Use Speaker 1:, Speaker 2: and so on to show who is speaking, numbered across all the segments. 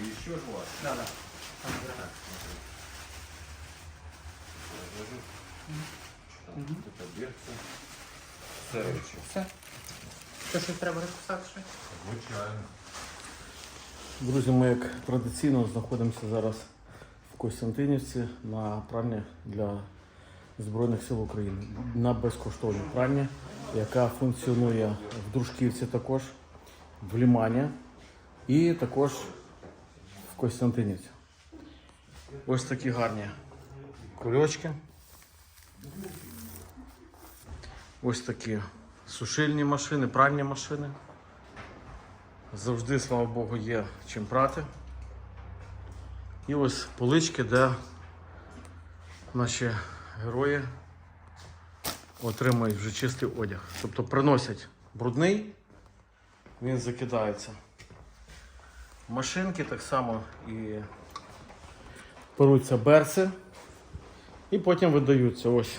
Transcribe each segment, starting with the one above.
Speaker 1: И еще ж у вас.
Speaker 2: Да, да.
Speaker 1: Так, смотри. Разложу. Так, это берцы. Сервичі.
Speaker 2: Все. Що щось треба розписати ще?
Speaker 1: Звичайно.
Speaker 3: Друзі, ми як традиційно знаходимося зараз в Костянтинівці на пральні для Збройних сил України на безкоштовній пральні, яка функціонує в Дружківці також, в Лімані і також в Костянтинівці. Ось такі гарні кульочки. Ось такі сушильні машини, пральні машини. Завжди, слава Богу, є чим прати. І ось полички, де наші герої отримують вже чистий одяг. Тобто приносять брудний, він закидається. Машинки так само і беруться берси і потім видаються. Ось.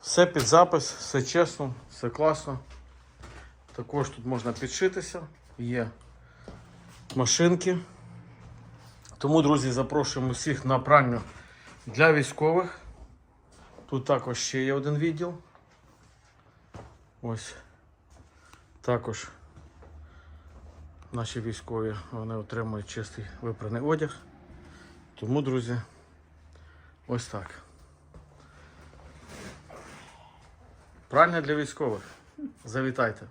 Speaker 3: Все під запис, все чесно, все класно. Також тут можна підшитися, є машинки. Тому, друзі, запрошуємо всіх на пральню для військових. Тут також ще є один відділ. Ось. Також наші військові вони отримують чистий випраний одяг. Тому, друзі, ось так. Пральня для військових. Завітайте.